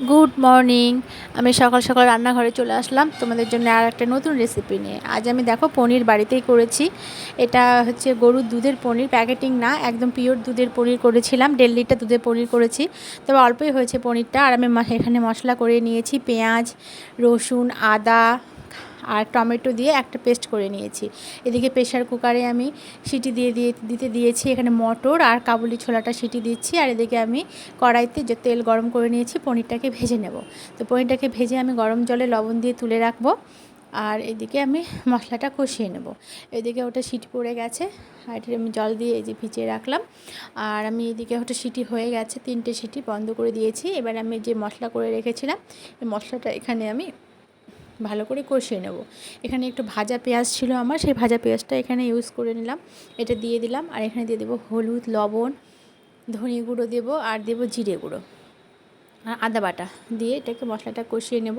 Good morning আমি সকাল সকাল রান্নাঘরে চলে আসলাম। তোমাদের জন্য আর একটা নতুন রেসিপি নিয়ে। আজ আমি দেখো পনির বাড়িতেই করেছি। এটা হচ্ছে গরুর দুধের পনির প্যাকেটিং না, একদম পিওর দুধের পনির করেছিলাম। দেড় লিটার দুধের পনির করেছি। তবে অল্পই হয়েছে পনিরটা। আর আমি এখানে মশলা করে নিয়েছি পেঁয়াজ, রসুন, আদা আর টমেটো দিয়ে একটা পেস্ট করে নিয়েছি। এদিকে প্রেশার কুকারে আমি সিটি দিয়ে দিয়ে দিতে দিয়েছি, এখানে মটর আর কাবুলি ছোলাটা সিটি দিচ্ছি, আর এদিকে আমি কড়াইতে যে তেল গরম করে নিয়েছি, পনিরটাকে ভেজে নেব। তো পনিরটাকে ভেজে আমি গরম জলে লবণ দিয়ে তুলে রাখব, আর এদিকে আমি মশলাটা কষিয়ে নেব। এদিকে ওটা সিটি পড়ে গেছে, আর আমি জল দিয়ে এই যে ভিজিয়ে রাখলাম। আর আমি এদিকে ওটা সিটি হয়ে গেছে, তিনটে সিটি বন্ধ করে দিয়েছি। এবার আমি যে মশলা করে রেখেছিলাম মশলাটা এখানে আমি ভালো করে কষিয়ে নেব। এখানে একটু ভাজা পেঁয়াজ ছিল আমার, সেই ভাজা পেঁয়াজটা এখানে ইউজ করে নিলাম। এটা দিয়ে দিলাম আর এখানে দিয়ে দেবো হলুদ, লবণ ধনে গুঁড়ো দেবো আর দেবো জিরে গুঁড়ো। আর আদা বাটা দিয়ে এটাকে মশলাটা কষিয়ে নেব।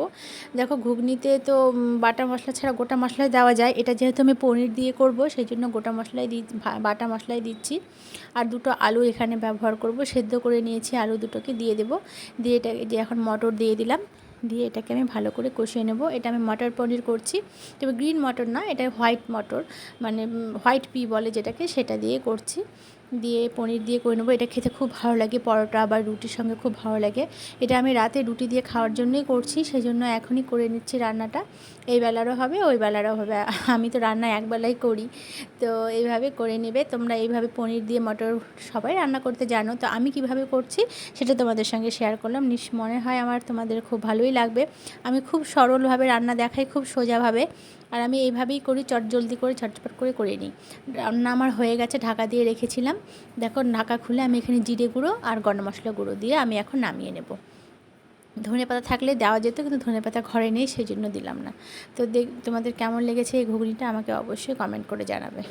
দেখো ঘুগনিতে তো বাটা মশলা ছাড়া গোটা মশলাই দেওয়া যায়। এটা যেহেতু আমি পনির দিয়ে করব, সেই জন্য গোটা মশলাই দিই বাটা মশলাই দিচ্ছি। আর দুটো আলু এখানে ব্যবহার করব, সেদ্ধ করে নিয়েছি আলু দুটোকে দিয়ে দেব। দিয়ে এটা এখন মটর দিয়ে দিলাম। দিয়ে এটাকে আমি ভালো করে কষিয়ে নেব। এটা আমি মটর পনির করছি। তবে গ্রিন মটর না, এটা হোয়াইট মটর মানে হোয়াইট পি বলে যেটাকে, সেটা দিয়ে করছি। দিয়ে, পনির দিয়ে করে নেব। এটা খেতে খুব ভালো লাগে, পরোটা বা রুটির সঙ্গে খুব ভালো লাগে। এটা আমি রাতে রুটি দিয়ে খাওয়ার জন্যই করছি সেই জন্য এখনই করে নিচ্ছি রান্নাটা। এই বেলারও হবে, ওই বেলারও হবে। আমি তো রান্না একবেলাই করি, তো এইভাবে করে নেবে। তোমরা এইভাবে পনির দিয়ে মটর সবাই রান্না করতে জানো, তো আমি কীভাবে করছি সেটা তোমাদের সঙ্গে শেয়ার করলাম। নিশ মনে হয় আমার তোমাদের খুব ভালোই লাগবে। আমি খুব সরলভাবে রান্না দেখাই, খুব সোজাভাবে। আর আমি এইভাবেই করি চট জলদি করে ঝটপট করে করে নিই। রান্না আমার হয়ে গেছে, ঢাকা দিয়ে রেখেছিলাম। দেখো নাকা খুলে আমি এখানে জিরে গুঁড়ো আর গরম মশলা গুঁড়ো দিয়ে আমি এখন নামিয়ে নেব। ধনে পাতা থাকলে দেওয়া যেত কিন্তু ধনে পাতা ঘরে নেই সেই জন্য দিলাম না। তো দেখ, তোমাদের কেমন লেগেছে এই ঘুগনিটা আমাকে অবশ্যই কমেন্ট করে জানাবে।